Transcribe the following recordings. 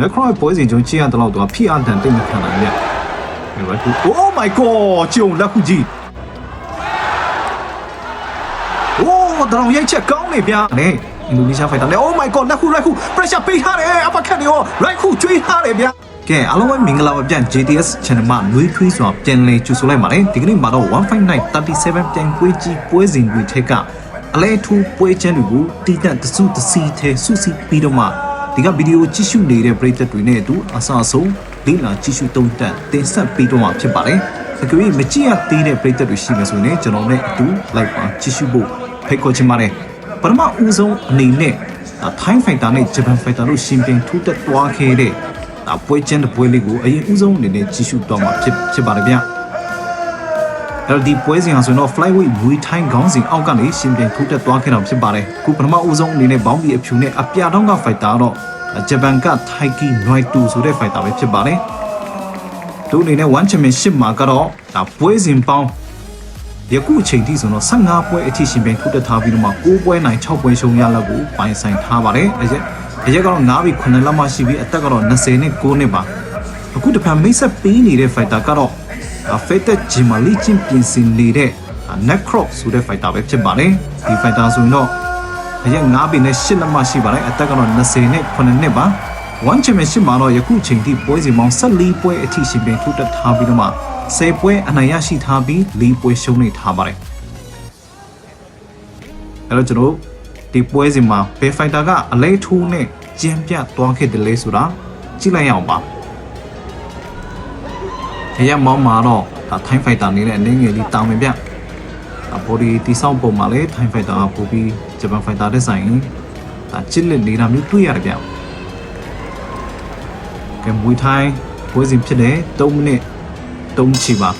လက်ခရိုက်ပွဲစဉ်ကျုံချင်းရတဲ့လောက်တော့ဖိအားတန်တိတ်မခံနိုင်ဗျ။အဲ့ဒါကူ Oh my god ကျုံလက်ခုကြီး။အိုးတောင်ရိုက်ချက်ကောင်းနေဗျာ။နဲ့အင်ဒိုနီးရှားဖိုက်တာနဲ့ Oh my god လက်ခုလက်ခု pressure ပေးထားတယ်အပခတ်နေရော right ခုကျွေးထားတယ်ဗျာ။ကဲအားလုံးပဲမင်္ဂလာပါဗျ JTS channel မှာနွေးထွေးစွာပြန်လည်ကြိုဆိုလိုက်ပါတယ်ဒီကနေ့မှာတော့159 37ပြန်ကွေးကြီးပွဲစဉ်တွေထက်ကအလဲထူးပွဲချမ်းတွေကိုတီးတန့်တစုတစီထဲစုစည်းပြီးတော့မှ ဒီကဗီဒီယိုကြည့်ရှုနေတဲ့ပရိသတ်တွေနဲ့အတူအဆအဆုံးလေ့လာကြည့်ရှုသုံးသပ်တင်ဆက်ပြီးတော့မှဖြစ်ပါတယ်အကြွေမကြည့်ရသေးတဲ့ပရိသတ်တွေရှိမယ်ဆိုရင်လည်းကျွန်တော်နဲ့အတူလိုက်ပါကြည့်ရှုဖို့ဖိတ်ခေါ်ချင်ပါတယ်ပထမဦးဆုံးအနေနဲ့ထိုင်းဖိုင်တာနဲ့ဂျပန်ဖိုင်တာတို့ရှင်ပြန်ထူးတက်သွားခဲ့တဲ့ဒါပွဲချင်းတဲ့ပွဲလေးကိုအရင်ဦးဆုံးအနေနဲ့ကြီးစုတော့မှာဖြစ်ဖြစ်ပါတယ်ဗျ အဲ့ဒီပွဲစဉ်ဟာဆိုရင်တော့ flyweight ဝီထိုင်းခေါင်းစဉ်အောက်ကနေရှင်ပြန်ထိုးတက်သွားခဲ့တာဖြစ်ပါတယ်ခုပထမဦးဆုံးအနေနဲ့ဘောင်းဘီအဖြူနဲ့အပြာတော့က fighter တော့ဂျပန်က Taiki Noito ဆိုတဲ့ fighter ပဲဖြစ်ပါတယ်သူအနေနဲ့ one championship မှာကတော့ဒါပွဲစဉ်ပေါင်းယခုအချိန်ထိဆိုတော့15ပွဲအထိရှင်ပြန်ထိုးတက်ထားပြီးတော့မှ6ပွဲနိုင်6ပွဲရှုံးရလောက်ကိုပိုင်ဆိုင်ထားပါတယ်အရက်အရက်ကတော့9ပြီး9လောက်မှရှိပြီးအသက်ကတော့20နဲ့9နှစ်ပါအခုတဖန်မိတ်ဆက်ပေးနေတဲ့ fighter ကတော့ ဖေးတက်ဂျီမာလီချင်းပြင်ဆင်နေတဲ့ Necro ဆိုတဲ့ fighter ပဲဖြစ်ပါတယ်ဒီ fighter ဆိုရင်တော့အရက်9ပြီးနဲ့10လက်မှရှိပါတယ်အသက်ကတော့20နဲ့9နှစ်ပါ one championship မှာတော့ယခုချိန်ထိပွဲစဉ်ပေါင်း14ပွဲအထိရှင်ပြန်ထိုးတက်ထားပြီးတော့မှ10ပွဲအနိုင်ရရှိထားပြီး4ပွဲရှုံးနေထားပါတယ်အဲ့တော့ကျွန်တော်ဒီပွဲစဉ်မှာဘယ် fighter ကအလဲထိုးနဲ့ကျင်းပြသွားခဲ့တယ်လဲဆိုတာကြည့်လိုက်ရအောင်ပါ အရက်မောင်းမှာတော့ဒါထိုင်းဖိုက်တာနေတဲ့အနေငယ်လေးတောင်းပင်ပြအဘော်ဒီတိဆောက်ပုံမှာလေထိုင်းဖိုက်တာပိုပြီးဂျပန်ဖိုက်တာတဲ့ဆိုင်ဒါချစ်လက်နေတာမျိုးတွေ့ရတယ်ဗျကဲမွေထိုင်းဝေးစဉ်ဖြစ်တယ်3မိနစ်3ချီပါ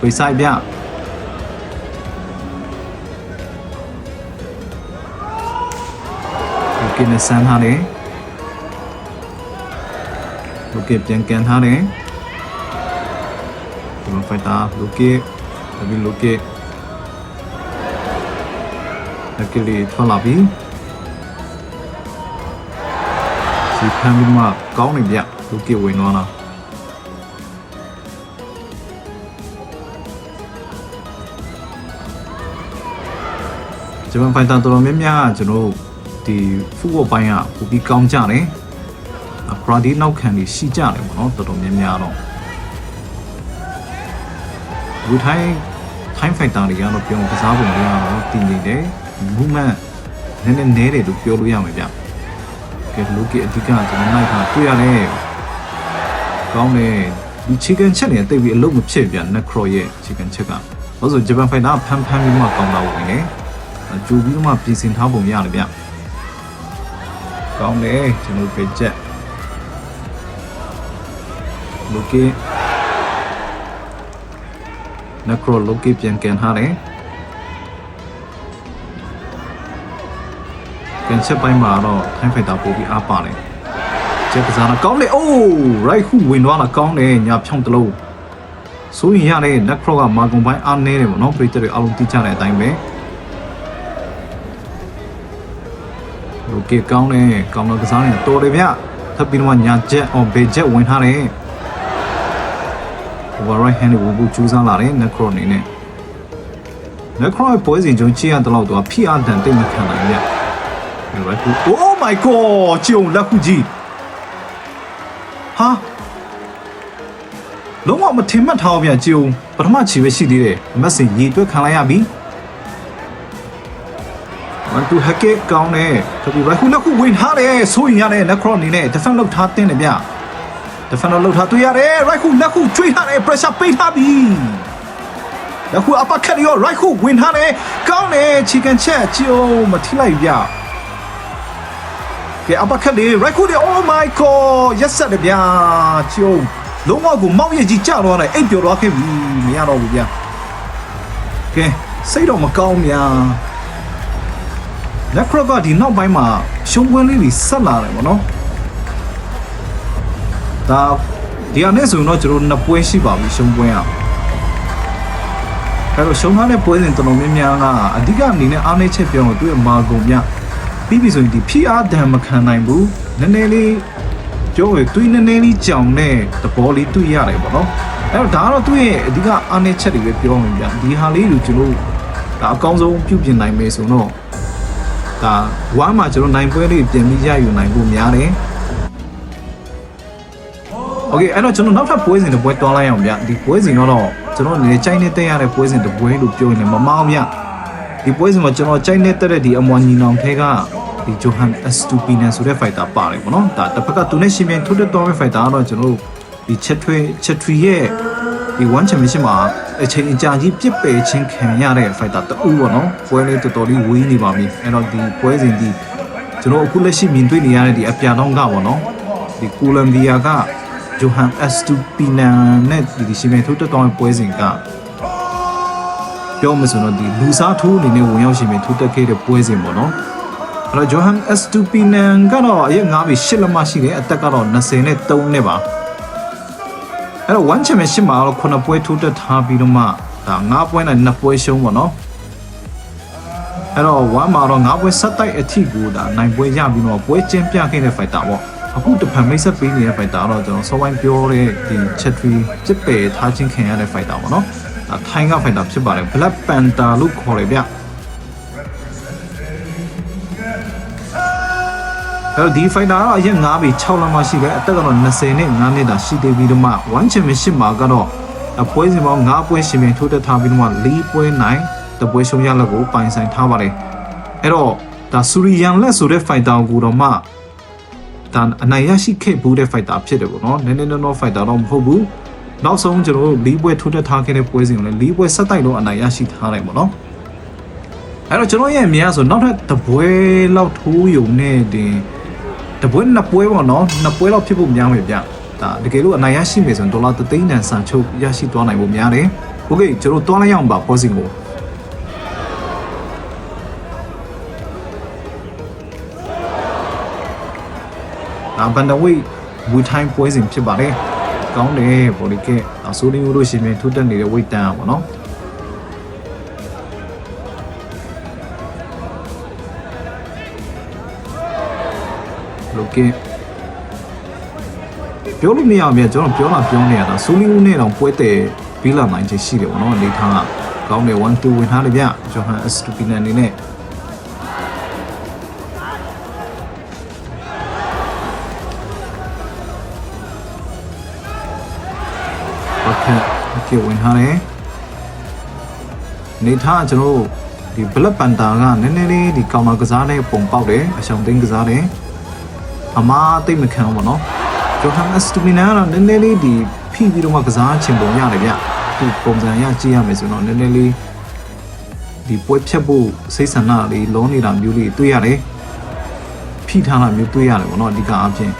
ဝေးဆိုင်ဗျကိနဆန်းထားတယ် ကစ်ပြန်ကန်ထားတယ်ဒီမှာ fighter လူကစ်ဒါပြီးလူကစ်ဒါကလေးထွက်လာပြီဒီဖမ်းပြီးမှကောင်းနေပြလူကစ်ဝင်သွားတာဂျပန်ဖိုင်တာတော်တော်များများကျွန်တော်တို့ဒီဖူဘောပိုင်းကပူပြီးကောင်းကြတယ် အပရာဒီနောက်ခံတွေရှိကြတယ်ပေါ့နော်တော်တော်များများတော့ဘူထိုင်းထိုင်းဖိုင်တာတွေကတော့ပြောကစားပုံတွေကတော့တည်နေတယ် movement နည်းနည်းနဲတယ်လို့ပြောလို့ရမယ်ဗျကဲလူကြီးအဓိကကျွန်တော်နိုင်တာတွေ့ရတယ်ကောင်းတယ်ဒီ chicken ချက်နေတိတ်ပြီးအလုံးမဖြစ်ဗျ necro ရဲ့ chicken ချက်ကဘာလို့ဆိုဂျပန်ဖိုင်တာဖမ်းဖမ်းပြီးမှကောင်းတာဝင်နေကြိုပြီးမှပြင်ဆင်ထားပုံရတယ်ဗျကောင်းတယ်ကျွန်တော်ပဲချက် လူကြီး necro လူကြီးပြန်ကန်ထားတယ်ကန်ချက်ပိုင်းမှာတော့ထိုင်းဖိုက်တာပို့ပြီးအားပါတယ်ချက်ကစားတာကောင်းတယ်အိုး right ခုဝင်သွားတာကောင်းတယ်ညာဖြောင်းတလုံးဆိုရင်ရတယ် necro ကမာကွန်ပိုင်းအားနေတယ်ပေါ့နော်ပရိသတ်တွေအားလုံးသိကြတဲ့အတိုင်းပဲโอเคကောင်းတယ်ကောင်းတော့ကစားနေတော်တယ်ဗျထပ်ပြီးတော့ညာချက်အော်ဘေချက်ဝင်ထားတယ် over right hand ကိုဘူးကျူးစားလာတယ် necro အနေနဲ့ necro ရဲ့ပွဲစဉ်ကျုံချီရတဲ့လောက်တော့ဖိအားတန်တိတ်မခံနိုင်ဗျအဲ့ဒါကူ oh my god ကျုံလက်ခုကြီးဟာလုံးဝမထင်မှတ်ထားဗျကျုံပထမချီပဲရှိသေးတယ်အမက်စင်ရေတွက်ခံလိုက်ရပြီဝန်တူဟက်ကကောင်းတယ်တပီရိုက်ခုလက်ခုဝင်ထားတယ်ဆိုရင်ရတယ် necro အနေနဲ့ defend လုပ်ထားတင်းတယ်ဗျ defender လောက်ထားတွေ့ရတယ် right ခုလက်ခုကျွေးထားတယ် pressure ပေးထားပြီလက်ခု upper cut ရော right ခုဝင်ထားတယ်ကောင်းတယ် chicken chat ချီအောင်မထိလိုက်ဗျကဲ upper cut လေး right ခုတွေ oh my god yes ဆက်တယ်ဗျာချီအောင်လုံးဝကိုမောက်ရကြီးကြတော့တယ်အိပ်ပျော်သွားခဲ့ပြီမရတော့ဘူးဗျာကဲစိတ်တော့မကောင်းဗျာလက်ခရကဒီနောက်ပိုင်းမှာရှုံးပွဲလေးတွေဆက်လာတယ်ဗောနော် ဒါဒီအနေဆိုရင်တော့ကျွန်တော်နှစ်ပွဲရှိပါပြီရှုံးပွဲอ่ะအဲ့တော့ရှုံးထားတဲ့ပွဲစဉ်တော်တော်များများကအဓိကအနေနဲ့အားနည်းချက်ပြောတော့သူ့ရဲ့မာဂုံမြပြီးပြီဆိုရင်ဒီ PR ဒဏ်မခံနိုင်ဘူးနည်းနည်းလေးပြောရသွေးနည်းနည်းလေးကြောင်တဲ့သဘောလေးတွေ့ရတယ်ပေါ့နော်အဲ့တော့ဒါကတော့သူ့ရဲ့အဓိကအားနည်းချက်တွေပဲပြောမှပြန်ဒီဟာလေးကိုကျွန်တော်ဒါအကောင်းဆုံးပြုပြင်နိုင်မယ်ဆိုတော့ဒါဝမ်းမှာကျွန်တော်နိုင်ပွဲလေးပြင်ပြီးရယူနိုင်ဖို့များတယ် โอเคအဲ့တော့ကျွန်တော်နောက်ထပ်ပွဲစဉ်တစ်ပွဲတွားလိုက်အောင်ဗျဒီပွဲစဉ်တော့ကျွန်တော်အနေနဲ့ကြိုက်နေတဲ့ရတဲ့ပွဲစဉ်တစ်ပွဲလို့ပြောရင်လည်းမမောင်းဗျဒီပွဲစဉ်မှာကျွန်တော်ကြိုက်နေတဲ့ဒီအမွန်ညီနောင်ထဲကဒီဂျိုဟန်အစတူပီနန်ဆိုတဲ့ဖိုက်တာပါတယ်ပေါ့နော်ဒါတစ်ဖက်ကသူနဲ့ရှင်ပြန်ထိုးတက်တော်မဲ့ဖိုက်တာကတော့ကျွန်တော်ဒီချက်ထွေးချက်ထွေရဲ့ဒီ1 championship မှာအချိန်အကြာကြီးပြစ်ပယ်ချင်းခံရတဲ့ဖိုက်တာတူပေါ့နော်ပွဲလေးတော်တော်လေးဝေးနေပါပြီအဲ့တော့ဒီပွဲစဉ်ဒီကျွန်တော်အခုလက်ရှိမြင်တွေ့နေရတဲ့ဒီအပြာတော့ကပေါ့နော်ဒီကိုလံဘီယာက ဂျိုဟန်အစတူပီနန်နဲ့ဒီရှင်ပြန်ထိုးတက်တော်မဲ့ပွဲစဉ်ကပြောမှဆိုတော့ဒီလူစားထိုးအနေနဲ့ဝင်ရောက်ရှင်မြထိုးတက်ခဲ့တဲ့ပွဲစဉ်ပေါ့နော်အဲ့တော့ဂျိုဟန်အက်စတူပီနန်ကတော့အရက်9ပြီ10လမရှိတယ်အသက်ကတော့20နဲ့3နှစ်ပါအဲ့တော့1 championship မှာတော့9ပွဲထိုးတက်ထားပြီးတော့မှဒါ9ပွဲနဲ့2ပွဲရှုံးပေါ့နော်အဲ့တော့1မှာတော့9ပွဲဆက်တိုက်အထိကိုဒါနိုင်ပွဲရပြီးတော့ပွဲကျင်းပြခဲ့တဲ့ fighter ပေါ့ အခုတဖန်မိတ်ဆက်ပေးနေတဲ့ fighter တော့ကျွန်တော်စောပိုင်းပြောတဲ့ဒီ chat tree ပြစ်ပယ်ထားခြင်းခံရတဲ့ fighter ပေါ့နော်ဒါထိုင်းက fighter ဖြစ်ပါတယ် Black Panther လို့ခေါ်တယ်ဗျအဲ့တော့ဒီ fighter ကတော့အရင်9ပြီ6လမှရှိတယ်အသက်ကတော့20နဲ့9နှစ်တာရှိသေးပြီးတော့မှ1 championship မှာကတော့အပွဲစဉ်ပေါင်း9ပွဲရှင်ပြန်ထိုးတက်ထားပြီးတော့မှ4ပွဲနိုင်တပွဲရှုံးရလက်ကိုပိုင်ဆိုင်ထားပါတယ်အဲ့တော့ဒါဆူရီယန်လက်ဆိုတဲ့ fighter ကိုတော့မှ ဒါအနိုင်ရရှိခဲ့ဘူးတဲ့ fighter ဖြစ်တယ်ပေါ့နော်နည်းနည်းနော် fighter တော့မဟုတ်ဘူးနောက်ဆုံးကျွန်တော်တို့၄ပွဲထိုးတက်ထားခဲ့တဲ့ပွဲစဉ်ကိုလည်း၄ပွဲဆက်တိုက်လုံးအနိုင်ရရှိထားတယ်ပေါ့နော်အဲ့တော့ကျွန်တော်ရဲ့အမြင်အဆိုနောက်ထပ်တပွဲလောက်ထိုးယုံနဲ့တင်တပွဲနှစ်ပွဲပေါ့နော်နှစ်ပွဲလောက်ဖြစ်ဖို့များမယ်ဗျဒါတကယ်လို့အနိုင်ရရှိမယ်ဆိုရင်ဒေါ်လာ3သိန်းတန်ဆန်ချုပ်ရရှိသွားနိုင်ဖို့များတယ်โอเคကျွန်တော်တွားလိုက်ရအောင်ပါပွဲစဉ်ကို ဒါဘန်ဒဝိတ်ဝီထိုင်းပွဲစဉ်ဖြစ်ပါတယ်ကောင်းတယ်ဗော်ဒီကဲအဆိုးလေးလို့ရှင်ပြန်ထိုးတက်နေတဲ့ဝိတ်တန်อ่ะဗောနော်လောကဲပြောလို့မရဘူးဗျကျွန်တော်ပြောတာပြောနေရတာဆိုလီဦးနဲ့တော့ပွဲတယ်ပြီးလာနိုင်ချင်ရှိတယ်ဗောနော်အနေထားကကောင်းတယ်1 2ဝင်ထားတယ်ဗျဂျိုဟန်အစတူပီနန်နေနဲ့ ဖြစ်ဝင်ထားတယ်နေထားကျွန်တော်တို့ဒီ Black Panther ကနည်းနည်းလေးဒီ counter ကစားတဲ့ပုံပေါက်တယ်အရှောင်သိန်းကစားတယ်အမားသိမ့်မခံဘူးပေါ့နော်ဂျိုဟန်နက်စတူမီနာကတော့နည်းနည်းလေးဒီဖိပြီးတော့မှကစားချင်ပုံရတယ်ဗျဒီပုံစံရကြည့်ရမယ်ဆိုတော့နည်းနည်းလေးဒီပွဲဖြတ်ဖို့စိတ်ဆန္ဒလေးလုံးနေတာမျိုးလေးတွေ့ရတယ်ဖိထားတာမျိုးတွေ့ရတယ်ပေါ့နော်အဓိကအဖြစ်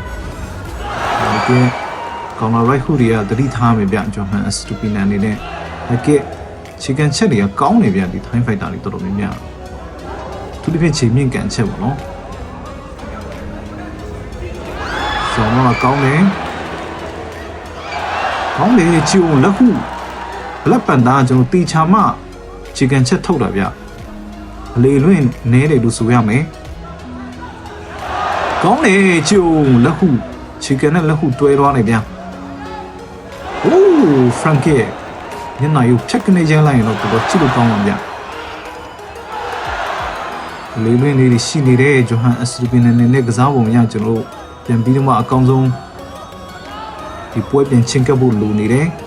ဒီကဲ ကောင်လာ right hook တွေကသတိထားမယ်ဗျဂျွန်ဟန်အစတူပီနန်နေနဲ့အကဲ chicken ချက်တွေကကောင်းနေဗျဒီ time fighter တွေတော်တော်များများသူတစ်ဖြင့်ချိန်မြင့်ကန်ချက်ပေါ့နော်ဆောင်းတော့ကောင်းတယ်ကောင်းတယ်ချီအောင်လက်ခုလက်ပန်သားကျွန်တော်တီချာမ chicken ချက်ထုတ်တာဗျအလေလွင့်နဲတယ်လို့ဆိုရမယ်ကောင်းတယ်ချီအောင်လက်ခု chicken နဲ့လက်ခုတွဲသွားနေဗျ။ Ooh Frankie ညနေရုပ်ချက်ကနေကျန်းလိုက်ရင်တော့တော်တော်ကြည့်လို့ကောင်းပါဗျ။လေးလွင်းလေးရှိနေတဲ့ဂျိုဟန်အစတူပင်နဲ့နဲ့ကစားပုံရကျွန်တော်တို့ပြန်ပြီးတော့မှအကောင်းဆုံးဒီပွဲပြန်ချင်းကပ်ဖို့လိုနေတယ်။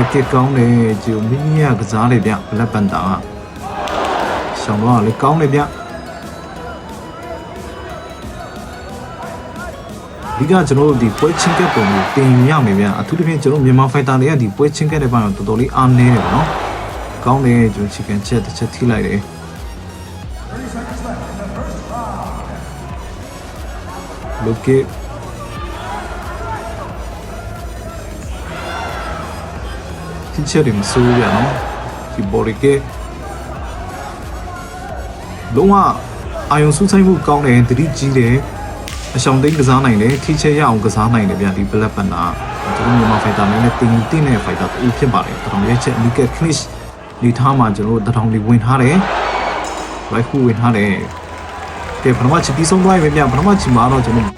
အကဲကောင်းတယ်ဂျိုမင်းကြီးကကစားတယ်ဗျဘလက်ပန်တာကရှောင်းတော့လေကောင်းတယ်ဗျ ဒီကကျွန်တော်တို့ဒီပွဲချင်းကက်ပုံကိုတင်ယူရမယ်ဗျအထူးသဖြင့်ကျွန်တော်မြန်မာဖိုက်တာတွေကဒီပွဲချင်းကက်တဲ့ဘက်တော့တော်တော်လေးအားနည်းတယ်ပေါ့နော်ကောင်းတယ်ကျွန်တော် chicken ချက်တစ်ချက်ထိလိုက်တယ်လောကေဒီချက်တွေမစိုးရနော်ဒီဘော်ရီကေလုံးဝအာယုံစူးစိုက်မှုကောင်းတယ်တတိကြီးတယ် အရှောင်သိမ်းကစားနိုင်တယ်ထိချက်ရအောင်ကစားနိုင်တယ်ဗျဒီ black panther ကျွန်တော်မြန်မာ fighter နဲ့လည်းတင်တင်တဲ့ fighter တူဖြစ်ပါတယ်တရောင်ရဲ့ချက်အနီးက finish နေထားမှာကျွန်တော်တို့တရောင်လေးဝင်ထားတယ်လိုက်ခုဝင်ထားတယ်ကဲပထမချီပြီးဆုံးသွားပြီဗျပထမချီမှာတော့ကျွန်တော်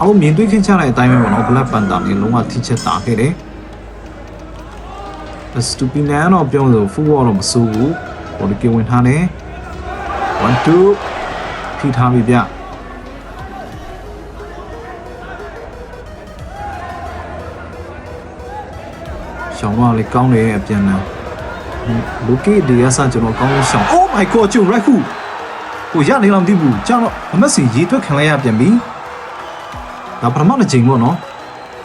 အောင်မြင်တွေ့ခင်ချတဲ့အတိုင်းပဲပေါ့နော် Black Panther နဲ့လုံးဝထိချက်တာခဲ့တယ် stupid နဲ့တော့ပြောလို့ football တော့မစိုးဘူးဟိုဒီကဝင်ထားတယ်1 2ဖိထားပြီဗျ ရှောင်းတော့လေကောင်းတယ်အပြန်လာလူကီဒီရဆာကျွန်တော်ကောင်းလို့ရှောင်း Oh my god ကျုံရက်ခုကိုရနေလားမသိဘူးကျွန်တော်အမက်စီရေးထွက်ခံလိုက်ရပြန်ပြီဒါပထမတစ်ချိန်ပေါ့နော်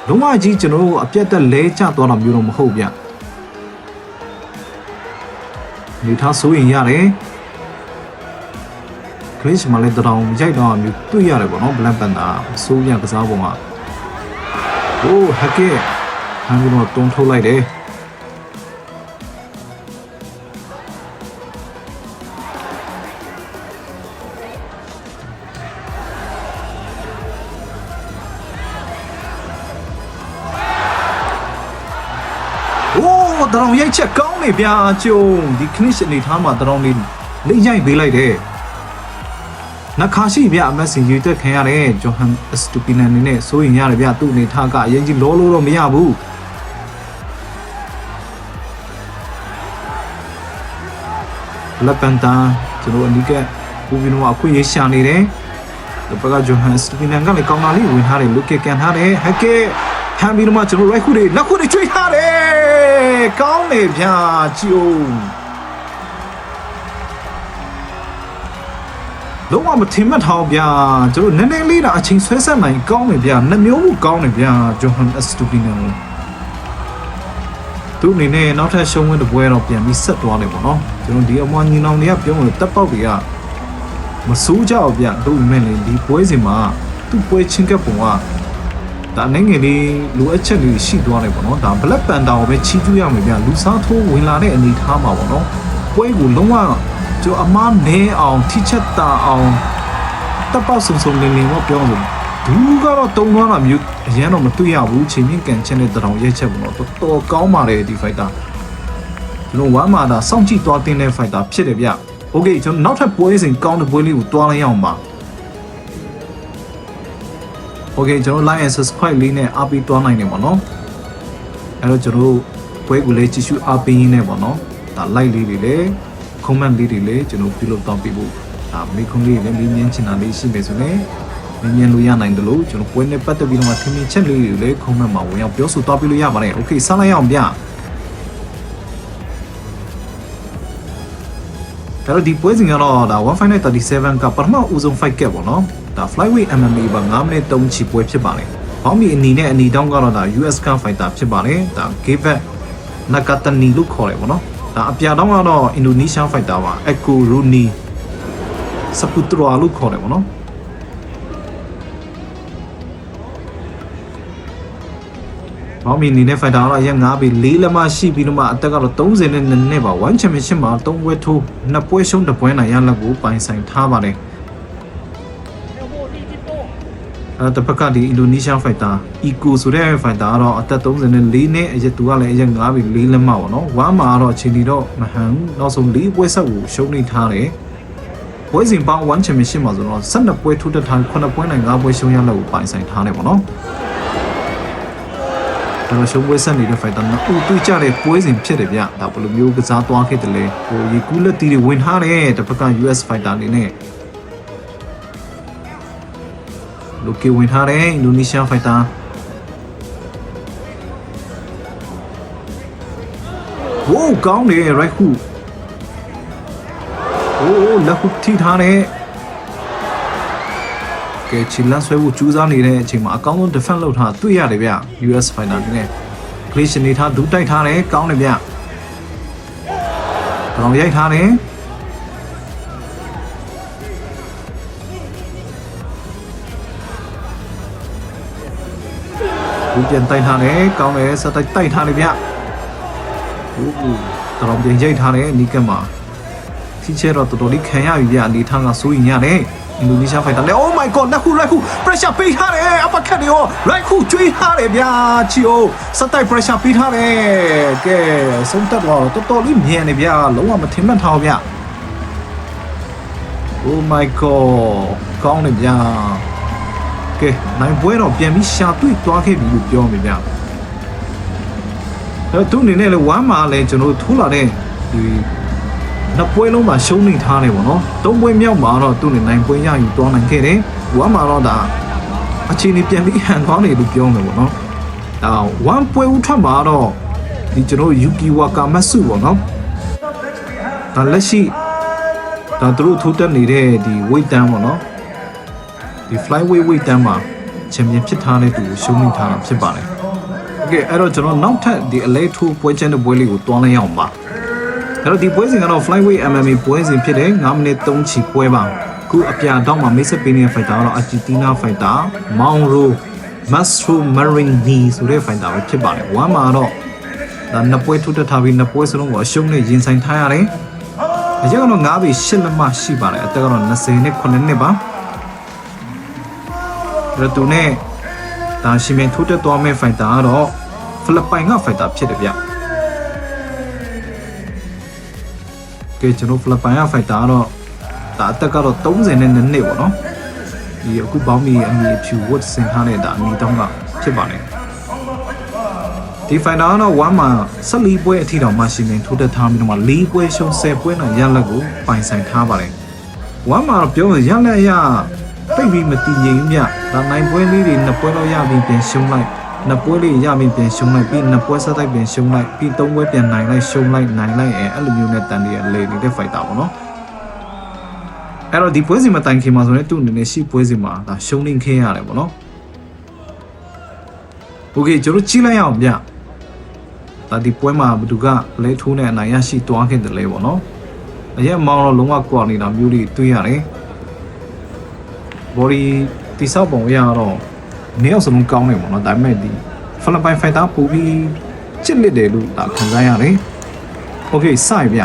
လုံးဝကြီးကျွန်တော်တို့အပြတ်တက်လဲကျသွားတာမျိုးတော့မဟုတ်ဗျနေထားဆိုရင်ရတယ်ခရစ်မလည်းတောင်ရိုက်တော့မျိုးတွေ့ရတယ်ပေါ့နော် Black Panther ဆိုးရကစားပုံကโอ้ဟက်ကဲ ဟန်ကတော့တုံးထုတ်လိုက်တယ်โอ้တရောင်ရိုက်ချက်ကောင်းနေဗျာကျုံဒီခနစ်အနေထားမှာတရောင်လေးလိမ့်ရိုက်ပေးလိုက်တယ်နှခါရှိဗျအမက်စင်ယူတက်ခံရတယ်ဂျိုဟန်စတူပီနန်နေနဲ့စိုးရင်ရတယ်ဗျသူ့အနေထားကအရင်ကြီးလောလို့တော့မရဘူး လက်ပန်တာကျွန်တော်အနီးကပူပြီးတော့အခွင့်အရေးရှာနေတယ်ဒီဘက်ကဂျိုဟန်စတူပီနန်ကလည်းကောင်းတာလေးဝင်ထားတယ်လုကကန်ထားတယ်ဟက်ကဲဟန်ပြီးတော့ကျွန်တော်ရိုက်ခုတွေလက်ခုတွေချွေးထားတယ်ကောင်းတယ်ဗျာကြည့်အောင်လုံးဝမထင်မှတ်ထားဗျာကျွန်တော်နည်းနည်းလေးတော့အချိန်ဆွဲဆက်နိုင်ကောင်းတယ်ဗျာနှမျိုးမှုကောင်းတယ်ဗျာဂျိုဟန်အစတူပီနို သူအနေနဲ့နောက်ထပ်ရှုံးဝင်တစ်ပွဲတော့ပြန်ပြီးဆက်သွားတယ်ပေါ့နော်ကျွန်တော်ဒီအမွာညီနောင်တွေကပြောလို့တက်ပေါက်တွေကမစိုးကြအောင်ဗျာတို့မဲ့လေဒီပွဲစဉ်မှာသူ့ပွဲချင်းကပ်ပုံကဒါနိုင်ငံလေးလိုအပ်ချက်လေးရှိသွားတယ်ပေါ့နော်ဒါ Black Panther ကိုပဲချီးကျူးရမယ်ဗျာလူစားထိုးဝင်လာတဲ့အနေအထားမှာပေါ့နော်ပွဲကိုလုံးဝကျွန်တော်အမားနဲအောင်ထိချက်တာအောင်တပ်ပေါက်စုံစုံလင်းလင်းတော့ပြောလို့ ဘူးကတော့တုံသွားတာမျိုးအရန်တော့မတွေ့ရဘူးချိန်မြင့်ကန်ချက်နဲ့တရောင်ရက်ချက်ပေါ့နော်တော်တော်ကောင်းပါတယ်ဒီ fighter ကျွန်တော်ဝမ်းမာတာစောင့်ကြည့်သွားတင်တဲ့ fighter ဖြစ်တယ်ဗျ။ Okay ကျွန်တော်နောက်ထပ်ပွဲစဉ်ကောင်းတဲ့ပွဲလေးကိုတွားလိုက်ရအောင်ပါ။ Okay ကျွန်တော် like and subscribe လေးနဲ့အားပေးတွားနိုင်တယ်ပေါ့နော်။အဲတော့ကျွန်တော်ပွဲကိုလည်းကြည့်ရှုအားပေးရင်းနဲ့ပေါ့နော်။ဒါ like လေးတွေလည်း comment လေးတွေလည်းကျွန်တော်ပြုလုပ်တော့ပြဖို့ဒါမိခွန်းလေးလည်းမင်းမြန်းချင်တာလေးရှိနေဆိုရင် မင်းမြန်းလို့ရနိုင်တယ်လို့ကျွန်တော်ပွဲနဲ့ပတ်သက်ပြီးတော့ထင်မြင်ချက်လေးတွေလည်း comment မှာဝင်ရောက်ပြောဆိုတော့ပြလို့ရပါတယ်။ Okay ဆက်လိုက်အောင်ဗျ။ဒါတော့ဒီပွဲစဉ်ကတော့ဒါ1537ကပထမဦးဆုံး fight ကပေါ့နော်ဒါ flyweight MMA ပါ9မိနစ်3ချီပွဲဖြစ်ပါတယ်။ဘောင်းမီအနီနဲ့အနီတောင်းကတော့ဒါ US Cup fighter ဖြစ်ပါတယ်။ဒါ Gavet Nakatani လို့ခေါ်တယ်ပေါ့နော်။ဒါအပြာတောင်းကတော့ Indonesian fighter ပါ Eko Runi Saputra လို့ခေါ်တယ်ပေါ့နော်။ ဘောင်းမီအနေနဲ့ fighter ကတော့အရင်9ပြီ4လက်မရှိပြီးတော့မှအသက်ကတော့30နဲ့နည်းနည်းပါ1 championship မှာ3ပွဲထိုး2ပွဲရှုံး2ပွဲနိုင်ရလက်ကိုပိုင်ဆိုင်ထားပါတယ်အဲတပတ်ကဒီအင်ဒိုနီးရှား fighter eco ဆိုတဲ့ fighter ကတော့အသက်34နဲ့အရက်သူကလည်းအရက်9ပြီ4လက်မပေါ့နော်ဝမ်းမှာကတော့အချိန်ဒီတော့မဟန်ဘူးနောက်ဆုံး4ပွဲဆက်ကိုရှုံးနေထားတယ်ပွဲစဉ်ပေါင်း1 championship မှာဆိုတော့12ပွဲထိုးတက်ထား9ပွဲနိုင်5ပွဲရှုံးရလက်ကိုပိုင်ဆိုင်ထားတယ်ပေါ့နော် ကျွန်တော်ရှုံးပွဲဆက်နေတဲ့ fighter နှစ်ခုတွေ့ကြတဲ့ပွဲစဉ်ဖြစ်တယ်ဗျဒါဘယ်လိုမျိုးကစားသွားခဲ့တယ်လဲဟိုရေကူးလက်တီတွေဝင်ထားတယ်တစ်ဖက်က US fighter အနေနဲ့လူကဝင်ထားတယ် Indonesian fighter โอ้ကောင်းတယ် right hook โอ้လက်ခုထိထားတယ် ကဲချီလန်ဆွဲဖို့ကြိုးစားနေတဲ့အချိန်မှာအကောင်းဆုံး defense လုပ်ထားတွေ့ရတယ်ဗျ US fighter တွေနဲ့ glitch နေထားဒူးတိုက်ထားတယ်ကောင်းတယ်ဗျတောင်ရိုက်ထားတယ်ဒူးပြန်တိုက်ထားတယ်ကောင်းတယ်စတိုက်တိုက်ထားတယ်ဗျဟိုးတောင်ပြန်ရိုက်ထားတယ်အနီးကပ်မှာထိချဲတော့တော်တော်လေးခံရပြီဗျအနေထားကစိုးရင်ရတယ်အ င်ဒိုနီးရှားဖိုက်တာလေ Oh my god လက်ခုလက်ခု pressure ပေးထားတယ်အပခတ်တွေရော right ခုကျွေးထားတယ်ဗျာချီအိုစက်တိုက် pressure ပေးထားတယ်ကဲဆုံးတက်တော့တော်တော်လေးမြန်နေဗျာလုံးဝမထင်မှတ်ထားဘူးဗျာ Oh my god ကောင်းနေဗျာကဲနိုင်ပွဲတော့ပြန်ပြီးရှာတွေ့သွားခဲ့ပြီလို့ပြောမိဗျာအဲ့သူအနေနဲ့လေဝမ်းမှာလည်းကျွန်တော်ထိုးလာတဲ့ဒီ နှစ်ပွဲလုံးမှာရှုံးနေထားတယ်ပေါ့နော်သုံးပွဲမြောက်မှာတော့သူ့နေနိုင်ပွဲရယူသွားနိုင်ခဲ့တယ်ဝမ်းမှာတော့ဒါအခြေအနေပြန်ပြီးဟန်သွားနေလို့ပြောမယ်ပေါ့နော်ဒါဝမ်းပွဲဦးထွက်မှာတော့ဒီကျွန်တော်ယူကီဝါကာမတ်စုပေါ့နော်ဒါလက်ရှိဒါသူတို့ထိုးတက်နေတဲ့ဒီ weight တန်းပေါ့နော်ဒီ flyweight weight တန်းမှာချန်ပီယံဖြစ်ထားတဲ့သူကိုရှုံးနေထားတာဖြစ်ပါတယ်။ Okay အဲ့တော့ကျွန်တော်နောက်ထပ်ဒီ elite ထိုးပွဲချင်းတဲ့ပွဲလေးကိုတွားလိုက်အောင်ပါ။ အဲ့တော့ဒီပွဲစဉ်ကတော့ flyweight MMA ပွဲစဉ်ဖြစ်တဲ့9မိနစ်3ချီပွဲပါ။ခုအပြာတော့မှာ Mason Pena fighter ကတော့ Argentina fighter Mauro Mastro Marini ဆိုတဲ့ fighter ပဲဖြစ်ပါတယ်။ဝမ်းမှာတော့ဒါနှစ်ပွဲထိုးတက်ထားပြီးနှစ်ပွဲစလုံးကိုအရှုံးနဲ့ရင်ဆိုင်ထားရတယ်။အရက်ကတော့9ပေ8လက်မရှိပါတယ်အသက်ကတော့20နဲ့9နှစ်ပါရတူနဲ့ဒါရှင်မင်းထိုးတက်သွားမဲ့ဖိုက်တာကတော့ဖိလစ်ပိုင်ကဖိုက်တာဖြစ်တယ်ဗျ ကဲကျွန်တော်ဖိလစ်ပိုင်ကဖိုက်တာကတော့ဒါအသက်ကတော့30နဲ့2နှစ်ပေါ့နော်ဒီအခုပေါင်းပြီးအမီဖြူဝတ်ဆင်ထားတဲ့ဒါအမီတောင်းကဖြစ်ပါတယ်ဒီဖိုင်နာကတော့1မှာ14ပွဲအထိတောင်မှရှင်နေထိုးတက်ထားပြီးတော့မှ4ပွဲရှုံး10ပွဲနဲ့ရလက်ကိုပိုင်ဆိုင်ထားပါတယ်1မှာတော့ပြောရရင်ရလက်ရပိတ်ပြီးမတည်ငြိမ်ဘူးမြဒါနိုင်ပွဲလေးတွေနှစ်ပွဲလောက်ရပြီးပြန်ရှုံးလိုက် နှစ်ပွဲလေးရပြီးပြန်ရှုံးလိုက်ပြီးနှစ်ပွဲဆက်တိုက်ပြန်ရှုံးလိုက်ပြီးသုံးပွဲပြန်နိုင်လိုက်ရှုံးလိုက်နိုင်လိုက်အဲအဲ့လိုမျိုးနဲ့တန်တရလေနေတဲ့ဖိုက်တာပေါ့နော်အဲ့တော့ဒီပွဲစီမှာတိုင်ခင်မှာဆိုရင်သူ့အနေနဲ့ရှိပွဲစီမှာဒါရှုံးနေခင်းရတယ်ပေါ့နော်โอเคကျွန်တော်ကြည့်လိုက်အောင်ဗျဒါဒီပွဲမှာဘယ်သူကလဲထိုးနဲ့အနိုင်ရရှိသွားခဲ့တယ်လဲပေါ့နော်အရက်မောင်းတော့လုံးဝကွာနေတာမျိုးတွေတွေ့ရတယ် body တိဆောက်ပုံအရတော့ နေအောင်စလုံးကောင်းနေပေါ့နော်ဒါပေမဲ့ဒီဖလပိုင်ဖိုက်တာပူပြီးချစ်လက်တယ်လို့ဒါခံစားရတယ်โอเคစိုက်ဗျတေ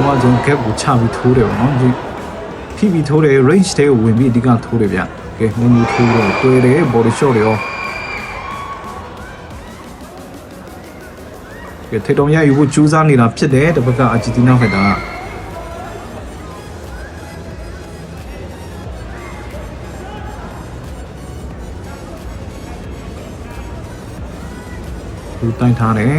ာ့အကျွန်တော်ကက်ကိုချပြီးထိုးတယ်ပေါ့နော်ဒီ ဖိပြီးထိုးတယ် range တဲကိုဝင်ပြီးအဓိကထိုးတယ်ဗျ ကဲနည်းနည်းထိုးတော့တွေ့တယ် body shot တွေရောကဲထေတုံရယူဖို့ကြိုးစားနေတာဖြစ်တယ်တစ်ဘက်ကအာဂျင်တီနာဖိုက်တာသူတိုင်းထားတယ်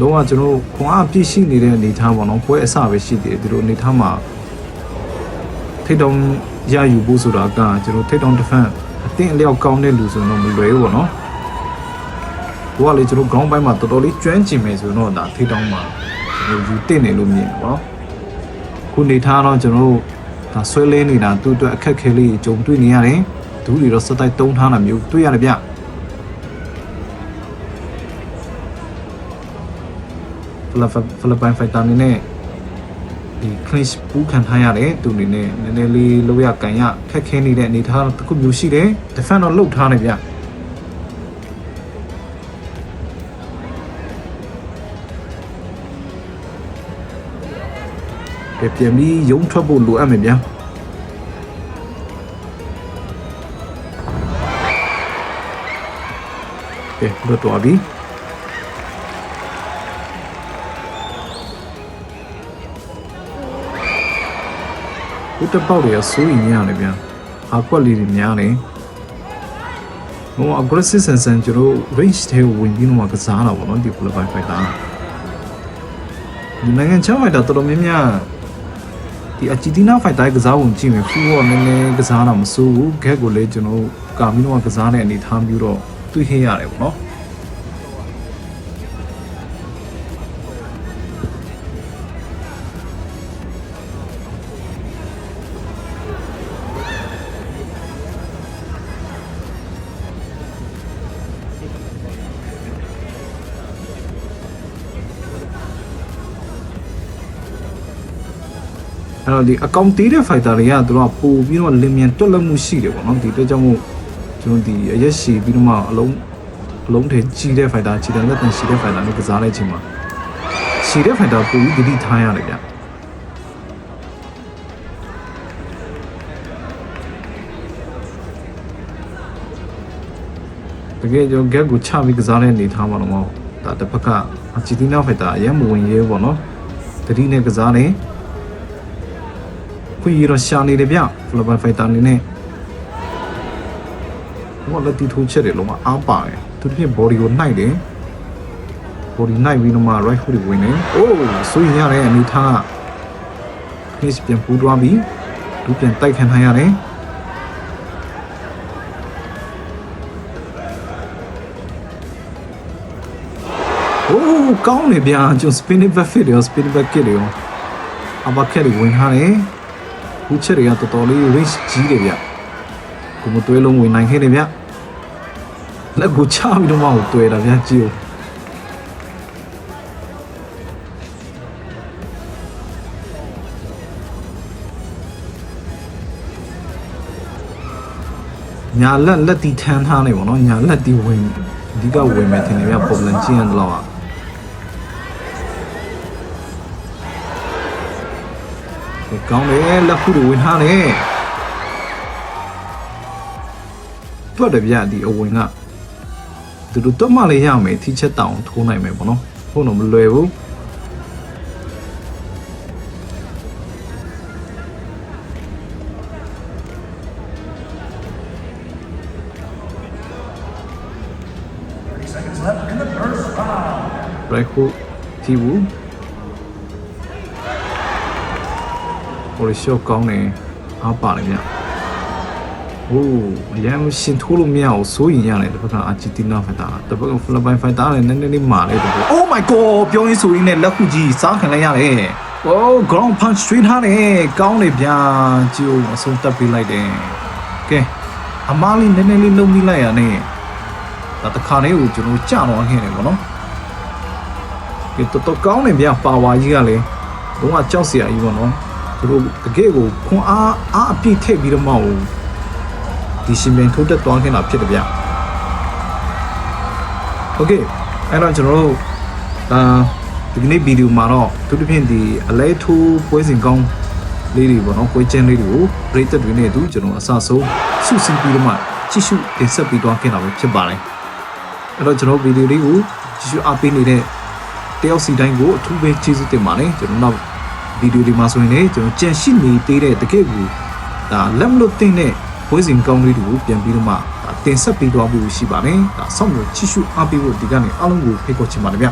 လုံးဝကျွန်တော်ခွန်အားပြည့်ရှိနေတဲ့အနေအထားပေါ့နော်ပွဲအစပဲရှိသေးတယ်ဒီလိုအနေအထားမှာ ထိတ်တုံရယူဖို့ဆိုတာကကျွန်တော်ထိတ်တုံတစ်ဖက်အတင်းအလျောက်ကောင်းတဲ့လူဆိုတော့မလွယ်ဘူးပေါ့နော်ဘိုးကလေကျွန်တော် ground ဘိုင်းမှာတော်တော်လေးကျွမ်းကျင်မယ်ဆိုတော့ဒါထိတ်တုံမှာကျွန်တော်ယူတင်နေလို့မြင်တယ်ပေါ့နော်ခုနေထားတော့ကျွန်တော်ဒါဆွဲလင်းနေတာသူ့အတွက်အခက်ခဲလေးကြုံတွေ့နေရတယ်ဒူးတွေတော့စတိုက်တုံးထားတာမျိုးတွေ့ရတယ်ဗျဖိလစ်ဖိလစ်ပိုင်ဖိုက်တာအနေနဲ့ ဒီ clinch ပူးခံထားရတယ်သူအနေနဲ့နည်းနည်းလေးလောက်ရကန်ရခက်ခဲနေတဲ့အနေအထားတစ်ခုမျိုးရှိတယ် defend တော့လှုပ်ထားနေဗျပြပြန်ပြီးရုံထွက်ဖို့လိုအပ်မယ်ဗျာကဲလွတ်သွားပြီ ဥတပေါက်တွေကစိုးရင်များတယ်ဗျာအာကွက်လေးတွေများတယ်ဟို aggressive sense ကျွန်တော် range ထဲကိုဝင်ပြီးတော့ကစားတာပေါ့နော်ဒီ qualify fighter ဒီနိုင်ငံချမ်း fighter တော်တော်များများဒီ Argentina fighter ကစားပုံကြည့်မယ်ဖူးတော့နည်းနည်းကစားတာမစိုးဘူး gap ကိုလည်းကျွန်တော်ကာပြီးတော့ကစားတဲ့အနေထားမျိုးတော့တွေ့ခဲ့ရတယ်ပေါ့နော် အဲ့တော့ဒီအကောင့်သေးတဲ့ fighter တွေကသူတို့ကပို့ပြီးတော့လင်မြန်တွက်လက်မှုရှိတယ်ပေါ့နော်ဒီအတွက်ကြောင့်မို့ကျွန်တော်ဒီအရက်ရှည်ပြီးတော့မှအလုံးအလုံးထဲကြီးတဲ့ fighter ကြီးတဲ့လက်တန်ရှိတဲ့ fighter နဲ့ကစားတဲ့အချိန်မှာရှည်တဲ့ fighter ပို့ပြီးတတိထားရတယ်ဗျတကယ်ကြော gap ကိုချပြီးကစားတဲ့အနေထားမှာတော့မဟုတ်ဒါတစ်ဖက်ကဂျီတီနာ fighter အရင်မဝင်ရဲဘူးပေါ့နော်တတိနဲ့ကစားတယ် ခွေရရှာနေတယ်ဗျဖလဘန်ဖိုက်တာနေနဲ့ဘာလက်တီထိုးချက်တယ်လုံးဝအားပါတယ်သူတစ်ပြည့် body ကိုနှိုက်တယ် body နှိုက်ပြီးတော့မှ right hook ကိုဝင်နေအိုးဆိုရင်ရတဲ့အနေထား case ပြန်ပူသွားပြီသူပြန်တိုက်ခံထားရတယ်โอ้ကောင်းတယ်ဗျာကျွန် spinning back fit ရော spinning back kick ရောအဘကက်ဝင်ထားတယ် ခုချက်တွေကတော်တော်လေး range ကြီးတယ်ဗျကိုမတွဲလုံးဝင်နိုင်ခဲ့တယ်ဗျလက်ကိုချပြီးတော့မှကိုတွဲတာဗျကြည့်ဦးညာလက်လက်တီထမ်းထားနေပေါ့နော်ညာလက်တီဝင်အဓိကဝင်မယ်ထင်တယ်ဗျ problem ကြီးရင်တော့อ่ะ ကောင်းတယ်လက်ခုတွေဝင်ထားတယ်တွတ်တယ်ဗျဒီအဝင်ကသူတို့တွတ်မှလည်းရမယ်ထိချက်တောင်ထိုးနိုင်မယ်ပေါ့နော်ဖို့တော့မလွယ်ဘူးဘရက်ခုတီဘူး ဟိုရရှော့ကောင်းနေအားပါတယ်ဗျဟိုးအရင်ရှင်ထိုးလို့မရအောင်စိုးရင်ရတယ်တစ်ဖက်ကအာဂျီတီနာဖိုက်တာတစ်ဖက်ကဖိလစ်ပိုင်ဖိုက်တာလည်းနည်းနည်းလေးမာလေးတူ Oh my god ပြောရင်းဆိုရင်းနဲ့လက်ခုကြီးစားခံလိုက်ရတယ် Oh ground punch straight ထားတယ်ကောင်းနေဗျာကြည့်ဦးအဆုံးတက်ပေးလိုက်တယ်ကဲအမားလေးနည်းနည်းလေးလုံးမိလိုက်ရနဲ့ဒါတခါလေးကိုကျွန်တော်ကြာတော့ခဲ့တယ်ပေါ့နော်ကဲတော်တော်ကောင်းနေဗျာပါဝါကြီးကလည်းလုံးဝကြောက်စရာကြီးပေါ့နော် သူတို့တကယ့်ကိုခွန်အားအားအပြည့်ထည့်ပြီးတော့မှဟိုဒီရှင်ပင်ထိုးတက်သွားခင်တာဖြစ်တယ်ဗျ။ Okay အဲ့တော့ကျွန်တော်တို့အာဒီကနေ့ဗီဒီယိုမှာတော့သူတို့ဖြင့်ဒီအလဲထိုးပွဲစဉ်ကောင်းလေးတွေပေါ့နော်ပွဲချင်းလေးတွေကိုပရိသတ်တွေနဲ့အတူကျွန်တော်အဆဆုံးစုစည်းပြီးတော့မှကြည့်ရှုတင်ဆက်ပြီးသွားခင်တာပဲဖြစ်ပါတယ်။အဲ့တော့ကျွန်တော်ဗီဒီယိုလေးကိုကြည့်ရှုအားပေးနေတဲ့တယောက်စီတိုင်းကိုအထူးပဲကျေးဇူးတင်ပါတယ်ကျွန်တော်နောက် ဗီဒီယိုဒီမှာဆိုရင်လည်းကျွန်တော်ကြံရှိနေသေးတဲ့တကယ့်ကိုဒါလက်မလို့တင်တဲ့ဘွေးစဉ်ကောင်းလေးတွေကိုပြန်ပြီးတော့မှဒါတင်ဆက်ပေးသွားဖို့ရှိပါတယ်ဒါဆောက်လို့ချစ်ရှုအားပေးဖို့ဒီကနေအားလုံးကိုဖိတ်ခေါ်ချင်ပါတယ်ဗျ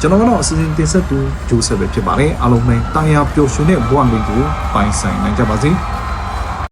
ကျွန်တော်ကတော့အစီအစဉ်တင်ဆက်သူဂျိုးဆက်ပဲဖြစ်ပါတယ်အားလုံးပဲတာယာပျော်ရွှင်တဲ့ဘဝလေးကိုပိုင်ဆိုင်နိုင်ကြပါစေ